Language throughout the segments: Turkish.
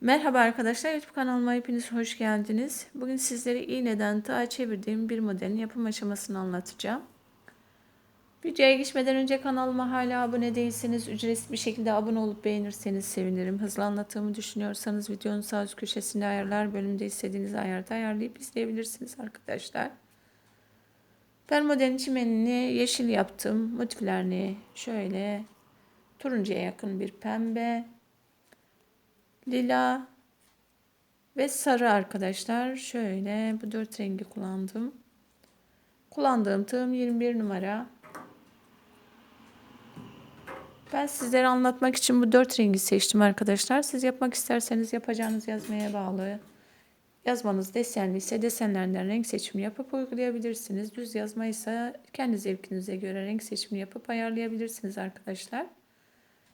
Merhaba arkadaşlar, YouTube kanalıma hepiniz hoş geldiniz. Bugün sizlere iğneden tağa çevirdiğim bir modelin yapım aşamasını anlatacağım. Videoya geçmeden önce kanalıma hala abone değilseniz ücretsiz bir şekilde abone olup beğenirseniz sevinirim. Hızlı anlattığımı düşünüyorsanız videonun sağ üst köşesinde ayarlar bölümünde istediğiniz ayarda ayarlayıp izleyebilirsiniz arkadaşlar. Ben modelin çimenini yeşil yaptım. Motiflerini şöyle turuncuya yakın bir pembe, lila ve sarı arkadaşlar. Şöyle bu dört rengi kullandım. Kullandığım tığım 21 numara. Ben sizlere anlatmak için bu dört rengi seçtim arkadaşlar. Siz yapmak isterseniz yapacağınız yazmaya bağlı. Yazmanız desenli ise desenlerden renk seçimi yapıp uygulayabilirsiniz. Düz yazma ise kendi zevkinize göre renk seçimini yapıp ayarlayabilirsiniz arkadaşlar.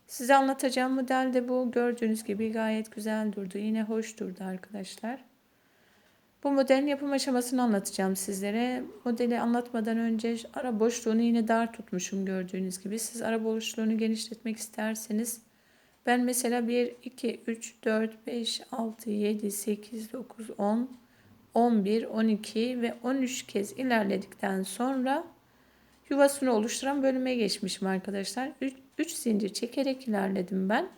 Size anlatacağım model de bu. Gördüğünüz gibi gayet güzel durdu. Yine hoş durdu arkadaşlar. Bu modelin yapım aşamasını anlatacağım sizlere. Modeli anlatmadan önce ara boşluğunu yine dar tutmuşum gördüğünüz gibi. Siz ara boşluğunu genişletmek isterseniz ben mesela 1, 2, 3, 4, 5, 6, 7, 8, 9, 10, 11, 12 ve 13 kez ilerledikten sonra yuvasını oluşturan bölüme geçmişim arkadaşlar. 3, 3 zincir çekerek ilerledim ben.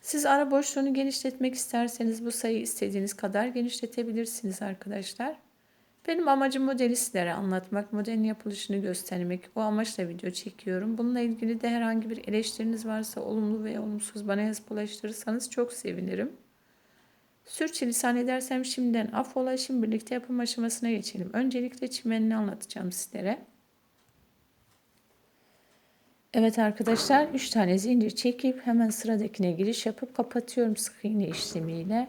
Siz ara boşluğunu genişletmek isterseniz bu sayıyı istediğiniz kadar genişletebilirsiniz arkadaşlar. Benim amacım modeli sizlere anlatmak, modelin yapılışını göstermek. O amaçla video çekiyorum. Bununla ilgili de herhangi bir eleştiriniz varsa olumlu ve olumsuz bana yazıp ulaştırırsanız çok sevinirim. Sürçülisan edersem şimdiden affola. Şimdi birlikte yapım aşamasına geçelim. Öncelikle çimenini anlatacağım sizlere. Evet arkadaşlar 3 tane zincir çekip hemen sıradakine giriş yapıp kapatıyorum sık iğne işlemiyle.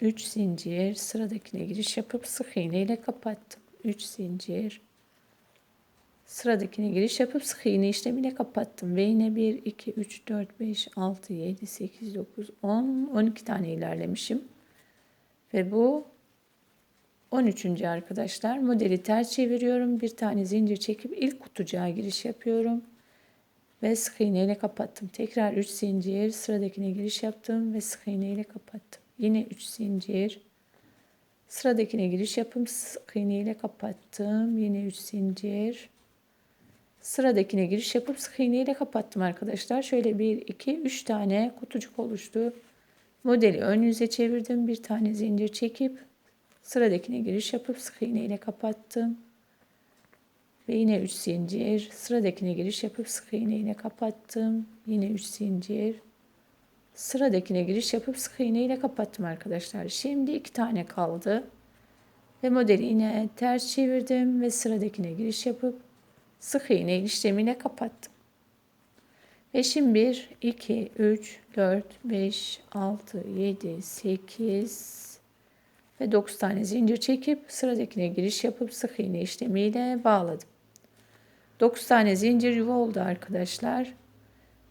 3 zincir sıradakine giriş yapıp sık iğne ile kapattım. 3 zincir sıradakine giriş yapıp sık iğne işlemiyle kapattım ve yine 1 2 3 4 5 6 7 8 9 10 12 tane ilerlemişim. Ve bu 13. arkadaşlar modeli ters çeviriyorum. Bir tane zincir çekip ilk kutucuğa giriş yapıyorum. Ve sık iğne ile kapattım. Tekrar 3 zincir sıradakine giriş yaptım ve sık iğne ile kapattım. Yine 3 zincir sıradakine giriş yapıp sık iğne ile kapattım. Yine 3 zincir sıradakine giriş yapıp sık iğne ile kapattım arkadaşlar. Şöyle 1 2 3 tane kutucuk oluştu. Modeli ön yüze çevirdim. Bir tane zincir çekip Sıradakine giriş yapıp sık iğne ile kapattım. Ve yine 3 zincir. Sıradakine giriş yapıp sık iğne ile kapattım. Yine 3 zincir. Sıradakine giriş yapıp sık iğne ile kapattım arkadaşlar. Şimdi iki tane kaldı. Ve modeli yine ters çevirdim ve sıradakine giriş yapıp sık iğne işlemine kapattım. Ve şimdi 1, 2, 3, 4, 5, 6, 7, 8, ve 9 tane zincir çekip sıradakine giriş yapıp sık iğne işlemiyle bağladım. 9 tane zincir yuva oldu arkadaşlar.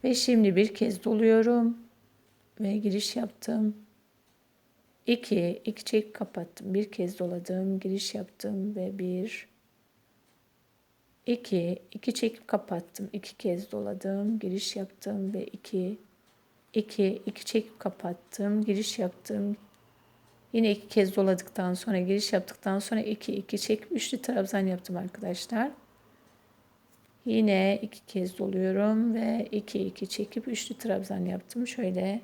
Ve şimdi bir kez doluyorum ve giriş yaptım. 2 2 çek kapattım. Bir kez doladım, giriş yaptım ve 1 2 2 çekip kapattım. 2 kez doladım, giriş yaptım ve 2 2 2 çekip kapattım, giriş yaptım, Yine iki kez doladıktan sonra giriş yaptıktan sonra iki iki çekip üçlü trabzan yaptım arkadaşlar. Yine iki kez doluyorum ve iki iki çekip üçlü trabzan yaptım. Şöyle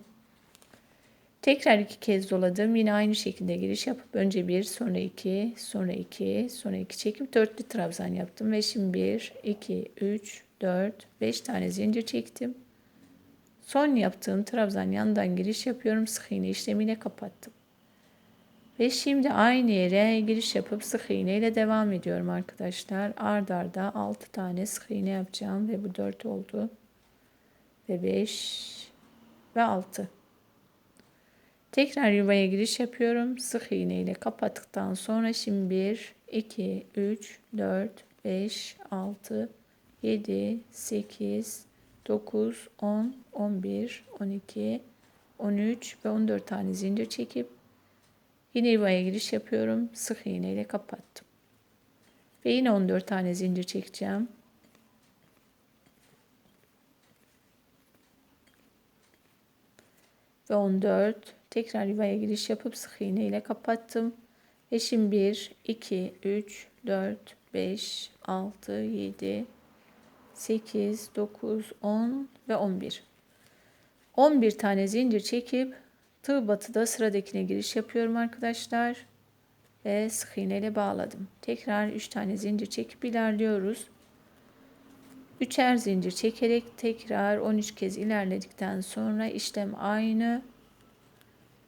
tekrar iki kez doladım. Yine aynı şekilde giriş yapıp önce bir sonra iki sonra iki sonra iki çekip dörtlü trabzan yaptım. Ve şimdi bir iki üç dört beş tane zincir çektim. Son yaptığım trabzan yandan giriş yapıyorum. Sık iğne işlemiyle kapattım. Ve şimdi aynı yere giriş yapıp sık iğne ile devam ediyorum arkadaşlar. Ard arda 6 tane sık iğne yapacağım ve bu 4 oldu. Ve 5 ve 6. Tekrar yuvaya giriş yapıyorum. Sık iğne ile kapattıktan sonra şimdi 1, 2, 3, 4, 5, 6, 7, 8, 9, 10, 11, 12, 13 ve 14 tane zincir çekip Yine yuvaya giriş yapıyorum. Sık iğne ile kapattım. Ve yine 14 tane zincir çekeceğim. ve 14. Tekrar yuvaya giriş yapıp sık iğne ile kapattım. Eşim 1, 2, 3, 4, 5, 6, 7, 8, 9, 10 ve 11. 11 tane zincir çekip tığ batıda sıradakine giriş yapıyorum arkadaşlar. Ve sık iğne ile bağladım. Tekrar 3 tane zincir çekip ilerliyoruz. Üçer zincir çekerek tekrar 13 kez ilerledikten sonra işlem aynı.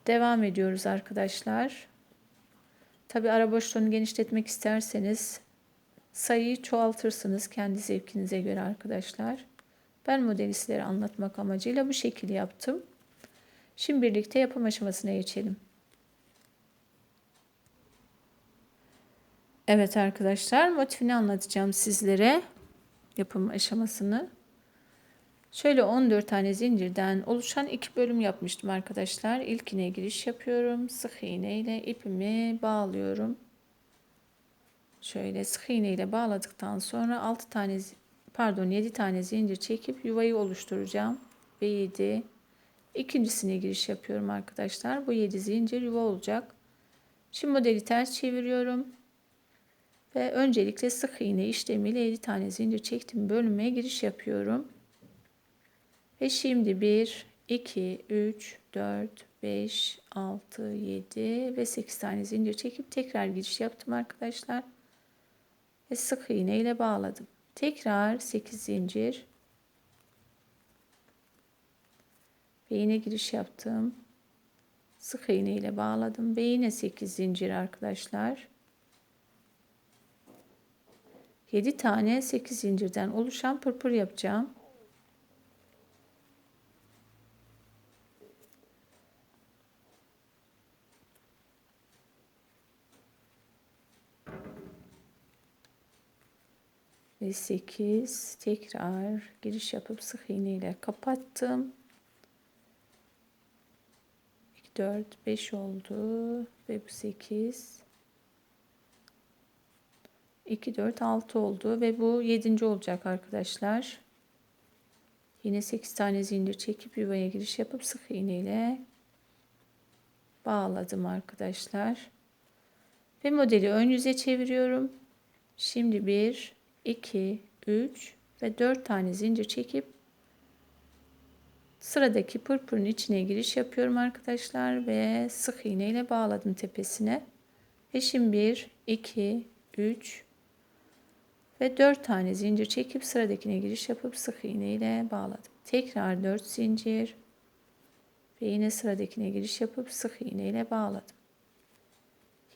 Devam ediyoruz arkadaşlar. Tabi ara boşluğunu genişletmek isterseniz sayıyı çoğaltırsınız kendi zevkinize göre arkadaşlar. Ben sizlere anlatmak amacıyla bu şekilde yaptım. Şimdi birlikte yapım aşamasına geçelim. Evet arkadaşlar motifini anlatacağım sizlere yapım aşamasını. Şöyle 14 tane zincirden oluşan iki bölüm yapmıştım arkadaşlar. İlkine giriş yapıyorum. Sık iğne ile ipimi bağlıyorum. Şöyle sık iğne ile bağladıktan sonra 6 tane pardon 7 tane zincir çekip yuvayı oluşturacağım. Ve 7 ikincisine giriş yapıyorum arkadaşlar. Bu 7 zincir yuva olacak. Şimdi modeli ters çeviriyorum. Ve öncelikle sık iğne işlemiyle 7 tane zincir çektim bölüme giriş yapıyorum. Ve şimdi 1, 2, 3, 4, 5, 6, 7 ve 8 tane zincir çekip tekrar giriş yaptım arkadaşlar. Ve sık iğne ile bağladım. Tekrar 8 zincir. Ve giriş yaptım. Sık iğne ile bağladım ve yine 8 zincir arkadaşlar. 7 tane 8 zincirden oluşan pırpır yapacağım. Ve 8 tekrar giriş yapıp sık iğne ile kapattım. 2 4 5 oldu ve bu 8 2, 4, 6 oldu ve bu 7. olacak arkadaşlar. Yine 8 tane zincir çekip yuvaya giriş yapıp sık iğne ile bağladım arkadaşlar. Ve modeli ön yüze çeviriyorum. Şimdi 1, 2, 3 ve 4 tane zincir çekip sıradaki pırpırın içine giriş yapıyorum arkadaşlar ve sık iğne ile bağladım tepesine. Ve şimdi 1, 2, 3, ve 4 tane zincir çekip sıradakine giriş yapıp sık iğne ile bağladım. Tekrar 4 zincir ve yine sıradakine giriş yapıp sık iğne ile bağladım.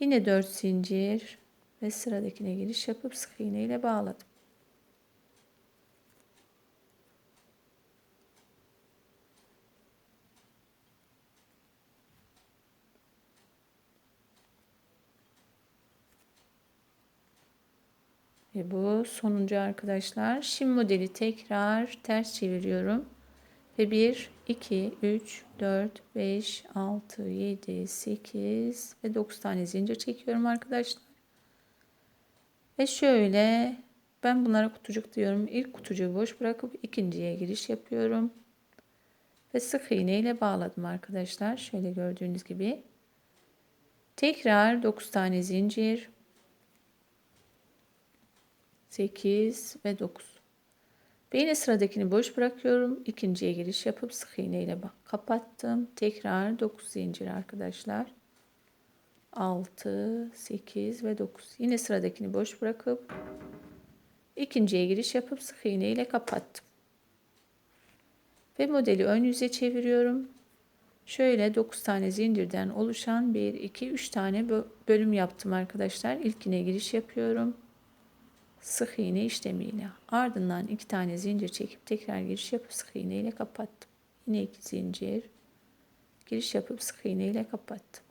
Yine 4 zincir ve sıradakine giriş yapıp sık iğne ile bağladım. Ve bu sonuncu arkadaşlar. Şimdi modeli tekrar ters çeviriyorum. Ve 1, 2, 3, 4, 5, 6, 7, 8 ve 9 tane zincir çekiyorum arkadaşlar. Ve şöyle ben bunlara kutucuk diyorum. İlk kutucuğu boş bırakıp ikinciye giriş yapıyorum. Ve sık iğne ile bağladım arkadaşlar. Şöyle gördüğünüz gibi. Tekrar 9 tane zincir 8 ve 9. Ve yine sıradakini boş bırakıyorum. İkinciye giriş yapıp sık iğne ile kapattım. Tekrar 9 zincir arkadaşlar. 6, 8 ve 9. Yine sıradakini boş bırakıp ikinciye giriş yapıp sık iğne ile kapattım. Ve modeli ön yüze çeviriyorum. Şöyle 9 tane zincirden oluşan 1, 2, 3 tane bölüm yaptım arkadaşlar. İlkine giriş yapıyorum sık iğne işlemiyle ardından iki tane zincir çekip tekrar giriş yapıp sık iğne ile kapattım. Yine iki zincir giriş yapıp sık iğne ile kapattım.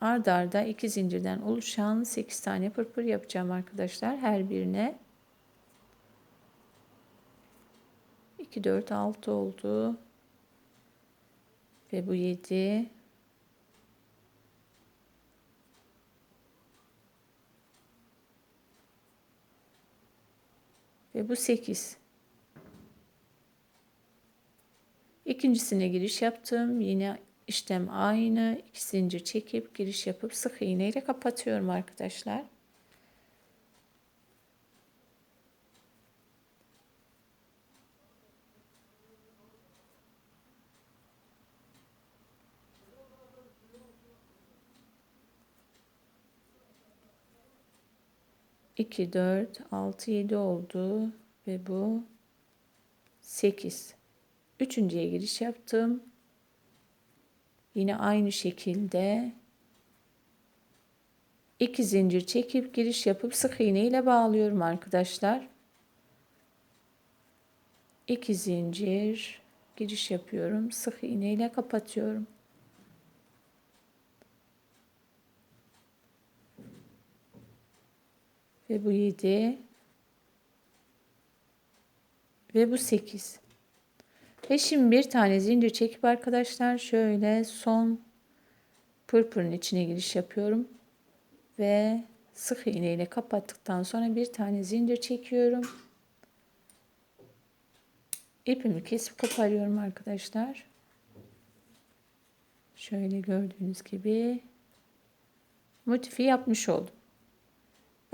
Ard arda iki zincirden oluşan 8 tane pırpır yapacağım arkadaşlar. Her birine 2 4 6 oldu. Ve bu 7 Ve bu 8. İkincisine giriş yaptım. Yine işlem aynı. İki zincir çekip giriş yapıp sık iğne ile kapatıyorum arkadaşlar. İki, dört, altı, yedi oldu ve bu sekiz. Üçüncüye giriş yaptım. Yine aynı şekilde iki zincir çekip giriş yapıp sık iğne ile bağlıyorum arkadaşlar. İki zincir giriş yapıyorum. Sık iğne ile kapatıyorum. Ve bu 7 ve bu 8. Ve şimdi bir tane zincir çekip arkadaşlar şöyle son pırpırın içine giriş yapıyorum. Ve sık iğne ile kapattıktan sonra bir tane zincir çekiyorum. İpimi kesip koparıyorum arkadaşlar. Şöyle gördüğünüz gibi motifi yapmış oldum.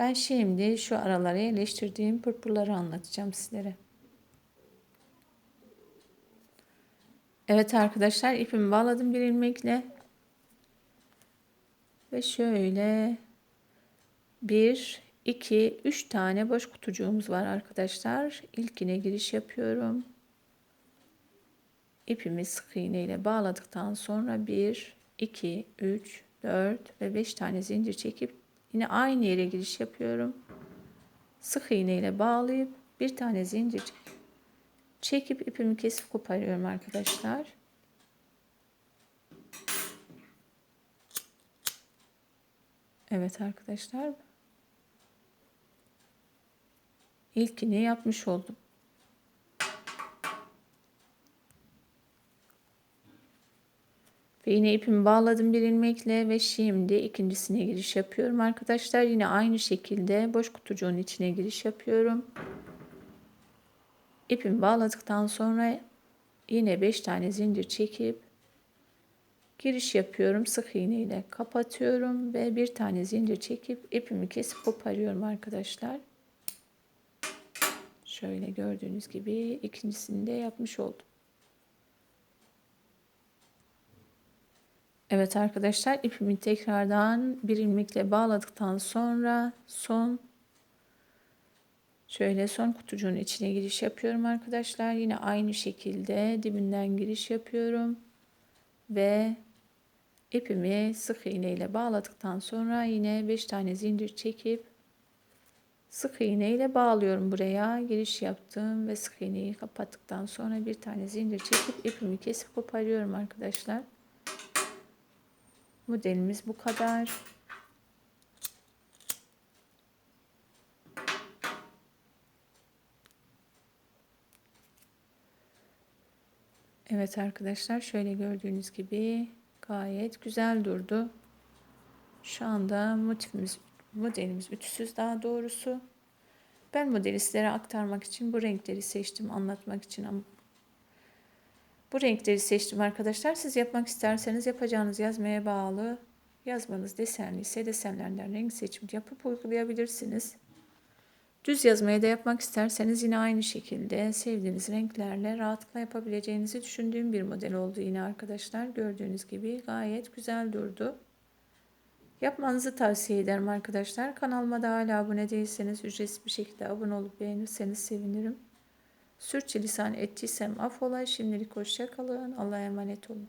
Ben şimdi şu aralara yerleştirdiğim pırpırları anlatacağım sizlere. Evet arkadaşlar ipimi bağladım bir ilmekle. Ve şöyle bir, iki, üç tane boş kutucuğumuz var arkadaşlar. İlkine giriş yapıyorum. İpimi sık iğne ile bağladıktan sonra bir, iki, üç, dört ve beş tane zincir çekip yine aynı yere giriş yapıyorum. Sık iğne ile bağlayıp bir tane zincir çekip ipimi kesip koparıyorum arkadaşlar. Evet arkadaşlar. İlkini yapmış oldum. Ve yine ipimi bağladım bir ilmekle ve şimdi ikincisine giriş yapıyorum arkadaşlar. Yine aynı şekilde boş kutucuğun içine giriş yapıyorum. İpimi bağladıktan sonra yine 5 tane zincir çekip giriş yapıyorum. Sık iğne ile kapatıyorum ve bir tane zincir çekip ipimi kesip koparıyorum arkadaşlar. Şöyle gördüğünüz gibi ikincisini de yapmış oldum. Evet arkadaşlar ipimi tekrardan bir ilmekle bağladıktan sonra son Şöyle son kutucuğun içine giriş yapıyorum arkadaşlar. Yine aynı şekilde dibinden giriş yapıyorum. Ve ipimi sık iğne ile bağladıktan sonra yine 5 tane zincir çekip sık iğne ile bağlıyorum buraya. Giriş yaptım ve sık iğneyi kapattıktan sonra bir tane zincir çekip ipimi kesip koparıyorum arkadaşlar. Modelimiz bu kadar. Evet arkadaşlar şöyle gördüğünüz gibi gayet güzel durdu. Şu anda motifimiz, modelimiz ütüsüz daha doğrusu. Ben modeli sizlere aktarmak için bu renkleri seçtim anlatmak için ama bu renkleri seçtim arkadaşlar. Siz yapmak isterseniz yapacağınız yazmaya bağlı. Yazmanız desenli ise desenlerden renk seçim yapıp uygulayabilirsiniz. Düz yazmayı da yapmak isterseniz yine aynı şekilde sevdiğiniz renklerle rahatlıkla yapabileceğinizi düşündüğüm bir model oldu yine arkadaşlar. Gördüğünüz gibi gayet güzel durdu. Yapmanızı tavsiye ederim arkadaşlar. Kanalıma da hala abone değilseniz ücretsiz bir şekilde abone olup beğenirseniz sevinirim. Sürçülisan ettiysem affola. Şimdilik hoşça kalın. Allah'a emanet olun.